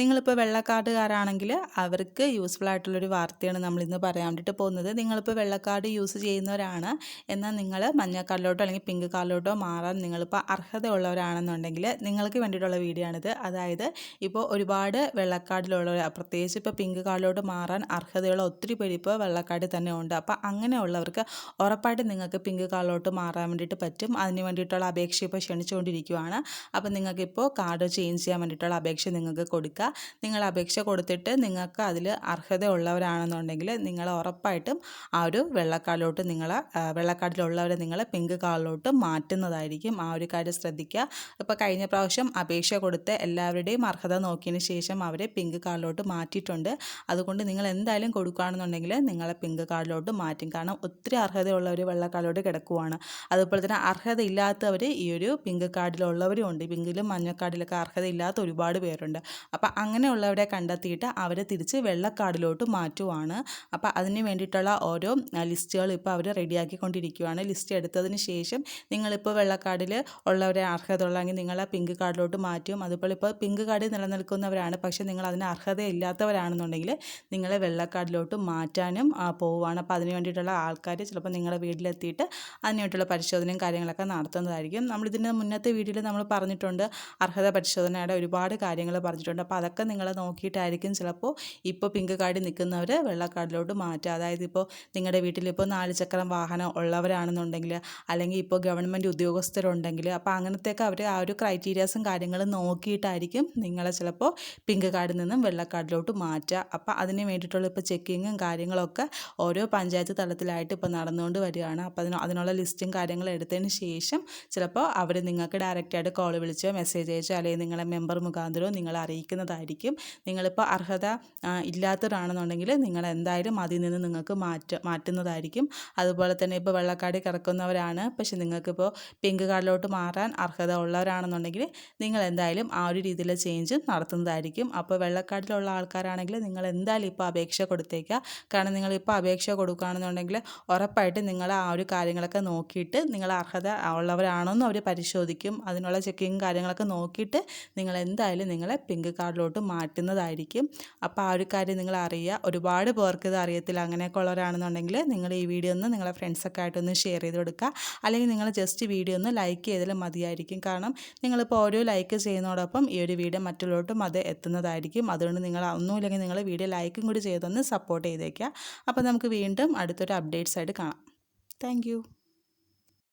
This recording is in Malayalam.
നിങ്ങളിപ്പോൾ വെള്ളക്കാർഡുകാരാണെങ്കിൽ അവർക്ക് യൂസ്ഫുൾ ആയിട്ടുള്ളൊരു വാർത്തയാണ് നമ്മളിന്ന് പറയാൻ വേണ്ടിയിട്ട് പോകുന്നത്. നിങ്ങളിപ്പോൾ വെള്ളക്കാർഡ് യൂസ് ചെയ്യുന്നവരാണ്. എന്നാൽ നിങ്ങൾ മഞ്ഞ അല്ലെങ്കിൽ പിങ്ക് കാർഡിലോട്ടോ മാറാൻ നിങ്ങളിപ്പോൾ അർഹതയുള്ളവരാണെന്നുണ്ടെങ്കിൽ നിങ്ങൾക്ക് വേണ്ടിയിട്ടുള്ള വീഡിയോ ആണിത്. അതായത് ഇപ്പോൾ ഒരുപാട് വെള്ളക്കാർഡിലുള്ളവർ പ്രത്യേകിച്ച് ഇപ്പോൾ പിങ്ക് കാർഡിലോട്ട് മാറാൻ അർഹതയുള്ള ഒത്തിരി പേര് ഇപ്പോൾ വെള്ളക്കാർഡിൽ തന്നെ ഉണ്ട്. അപ്പോൾ അങ്ങനെയുള്ളവർക്ക് ഉറപ്പായിട്ടും നിങ്ങൾക്ക് പിങ്ക് കാർഡിലോട്ട് മാറാൻ വേണ്ടിയിട്ട് പറ്റും. അതിന് വേണ്ടിയിട്ടുള്ള അപേക്ഷ ഇപ്പോൾ ക്ഷണിച്ചുകൊണ്ടിരിക്കുകയാണ് അപ്പോൾ നിങ്ങൾക്കിപ്പോൾ കാർഡ് ചേഞ്ച് ചെയ്യാൻ വേണ്ടിയിട്ടുള്ള അപേക്ഷ നിങ്ങൾക്ക് കൊടുക്കുക നിങ്ങൾ അപേക്ഷ കൊടുത്തിട്ട് നിങ്ങൾക്ക് അതിൽ അർഹതയുള്ളവരാണെന്നുണ്ടെങ്കിൽ നിങ്ങൾ ഉറപ്പായിട്ടും ആ ഒരു വെള്ളക്കാടിലോട്ട് നിങ്ങളെ വെള്ളക്കാടിലുള്ളവരെ നിങ്ങളെ പിങ്ക് കാർഡിലോട്ട് മാറ്റുന്നതായിരിക്കും. ആ ഒരു കാര്യം ശ്രദ്ധിക്കുക. ഇപ്പോൾ കഴിഞ്ഞ പ്രാവശ്യം അപേക്ഷ കൊടുത്ത് എല്ലാവരുടെയും അർഹത നോക്കിയതിന് ശേഷം അവരെ പിങ്ക് കാർഡിലോട്ട് മാറ്റിയിട്ടുണ്ട്. അതുകൊണ്ട് നിങ്ങൾ എന്തായാലും കൊടുക്കുകയാണെന്നുണ്ടെങ്കിൽ നിങ്ങളെ പിങ്ക് കാർഡിലോട്ട് മാറ്റും. കാരണം ഒത്തിരി അർഹതയുള്ളവർ വെള്ളക്കാർഡിലോട്ട് കിടക്കുവാണ്. അതുപോലെ തന്നെ അർഹതയില്ലാത്തവർ ഈ ഒരു പിങ്ക് കാർഡിലുള്ളവരും ഉണ്ട്. പിങ്കിലും മഞ്ഞക്കാർഡിലൊക്കെ അർഹതയില്ലാത്ത ഒരുപാട് പേരുണ്ട്. അപ്പോൾ അങ്ങനെയുള്ളവരെ കണ്ടെത്തിയിട്ട് അവരെ തിരിച്ച് വെള്ളക്കാടിലോട്ട് മാറ്റുവാണ്. അപ്പോൾ അതിന് വേണ്ടിയിട്ടുള്ള ഓരോ ലിസ്റ്റുകൾ ഇപ്പോൾ അവർ റെഡിയാക്കിക്കൊണ്ടിരിക്കുകയാണ് ലിസ്റ്റ് എടുത്തതിന് ശേഷം നിങ്ങളിപ്പോൾ വെള്ളക്കാടിൽ ഉള്ളവരെ അർഹത ഉള്ളെങ്കിൽ നിങ്ങളെ പിങ്ക് കാർഡിലോട്ട് മാറ്റും. അതുപോലെ ഇപ്പോൾ പിങ്ക് കാർഡിൽ നിലനിൽക്കുന്നവരാണ്. പക്ഷേ നിങ്ങൾ അതിന് അർഹതയില്ലാത്തവരാണെന്നുണ്ടെങ്കിൽ നിങ്ങളെ വെള്ളക്കാടിലോട്ട് മാറ്റാനും പോവുകയാണ് അപ്പോൾ അതിന് വേണ്ടിയിട്ടുള്ള ആൾക്കാർ ചിലപ്പോൾ നിങ്ങളുടെ വീട്ടിലെത്തിയിട്ട് അതിനായിട്ടുള്ള പരിശോധനയും കാര്യങ്ങളൊക്കെ നടത്തുന്നതായിരിക്കും. നമ്മളിതിന്റെ മുന്നത്തെ വീഡിയോയിൽ നമ്മൾ പറഞ്ഞിട്ടുണ്ട്. അർഹത പരിശോധനയുടെ ഒരുപാട് കാര്യങ്ങൾ പറഞ്ഞിട്ടുണ്ട്. അപ്പോൾ അതൊക്കെ നിങ്ങൾ നോക്കിയിട്ടായിരിക്കും ചിലപ്പോൾ ഇപ്പോൾ പിങ്ക് കാർഡിൽ നിൽക്കുന്നവർ വെള്ള കാർഡിലോട്ട് മാറ്റുക. അതായത് ഇപ്പോൾ നിങ്ങളുടെ വീട്ടിൽ ഇപ്പോൾ നാല് ചക്രം വാഹനം ഉള്ളവരാണെന്നുണ്ടെങ്കിൽ അല്ലെങ്കിൽ ഇപ്പോൾ ഗവൺമെന്റ് ഉദ്യോഗസ്ഥരുണ്ടെങ്കിൽ അപ്പോൾ അങ്ങനത്തെയൊക്കെ അവർ ആ ഒരു ക്രൈറ്റീരിയാസും കാര്യങ്ങളും നോക്കിയിട്ടായിരിക്കും നിങ്ങളെ ചിലപ്പോൾ പിങ്ക് കാർഡിൽ നിന്നും വെള്ള കാർഡിലോട്ട് മാറ്റുക. അപ്പോൾ അതിന് വേണ്ടിയിട്ടുള്ള ഇപ്പോൾ ചെക്കിങ്ങും കാര്യങ്ങളൊക്കെ ഓരോ പഞ്ചായത്ത് തലത്തിലായിട്ട് ഇപ്പോൾ നടന്നുകൊണ്ട് വരികയാണ്. അപ്പോൾ അതിന് അതിനുള്ള ലിസ്റ്റും കാര്യങ്ങളും എടുത്തതിന് ശേഷം ചിലപ്പോൾ അവർ നിങ്ങൾക്ക് ഡയറക്റ്റായിട്ട് കോൾ വിളിച്ചോ മെസ്സേജ് അയച്ചോ അല്ലെങ്കിൽ നിങ്ങളെ മെമ്പർ മുഖാന്തരമോ നിങ്ങളെ അറിയിക്കുന്നതായിരിക്കും. നിങ്ങളിപ്പോൾ അർഹത ഇല്ലാത്തവരാണെന്നുണ്ടെങ്കിൽ നിങ്ങൾ എന്തായാലും അതിൽ നിന്ന് നിങ്ങൾക്ക് മാറ്റ മാറ്റുന്നതായിരിക്കും. അതുപോലെ തന്നെ ഇപ്പോൾ വെള്ളക്കാടി കിടക്കുന്നവരാണ്. പക്ഷെ നിങ്ങൾക്കിപ്പോൾ പിങ്ക് കാർഡിലോട്ട് മാറാൻ അർഹത ഉള്ളവരാണെന്നുണ്ടെങ്കിൽ നിങ്ങൾ എന്തായാലും ആ ഒരു രീതിയിലെ ചേഞ്ച് നടത്തുന്നതായിരിക്കും. അപ്പോൾ വെള്ളക്കാട്ടിലുള്ള ആൾക്കാരാണെങ്കിൽ നിങ്ങൾ എന്തായാലും ഇപ്പോൾ അപേക്ഷ കൊടുത്തേക്കുക. കാരണം നിങ്ങളിപ്പോൾ അപേക്ഷ കൊടുക്കുകയാണെന്നുണ്ടെങ്കിൽ ഉറപ്പായിട്ട് നിങ്ങൾ ആ ഒരു കാര്യങ്ങളൊക്കെ നോക്കിയിട്ട് നിങ്ങൾ അർഹത ഉള്ളവരാണോ എന്ന് അവർ പരിശോധിക്കും. അതിനുള്ള ചെക്കിങ് കാര്യങ്ങളൊക്കെ നോക്കിയിട്ട് നിങ്ങൾ എന്തായാലും നിങ്ങളെ പിങ്ക് കാർഡിലോട്ട് മാറ്റുന്നതായിരിക്കും. അപ്പോൾ ആ ഒരു കാര്യം നിങ്ങൾ അറിയുക. ഒരുപാട് പേർക്ക് ഇത് അറിയത്തില്ല. അങ്ങനെയൊക്കെ ഉള്ളവരാണെന്നുണ്ടെങ്കിൽ നിങ്ങൾ ഈ വീഡിയോ ഒന്ന് നിങ്ങളെ ഫ്രണ്ട്സൊക്കെ ആയിട്ടൊന്ന് ഷെയർ ചെയ്ത് കൊടുക്കുക. അല്ലെങ്കിൽ നിങ്ങൾ ജസ്റ്റ് വീഡിയോ ഒന്ന് ലൈക്ക് ചെയ്താലും മതിയായിരിക്കും. കാരണം നിങ്ങളിപ്പോൾ ഓരോ ലൈക്ക് ചെയ്യുന്നതോടൊപ്പം ഈ ഒരു വീഡിയോ മറ്റുള്ളവർക്കും അത് എത്തുന്നതായിരിക്കും. അതുകൊണ്ട് നിങ്ങൾ ഒന്നുമില്ലെങ്കിൽ നിങ്ങൾ വീഡിയോ ലൈക്കും കൂടി ചെയ്തൊന്ന് സപ്പോർട്ട് ചെയ്തേക്കുക. അപ്പോൾ നമുക്ക് വീണ്ടും അടുത്തൊരു അപ്ഡേറ്റ്സ് ആയിട്ട് കാണാം. താങ്ക്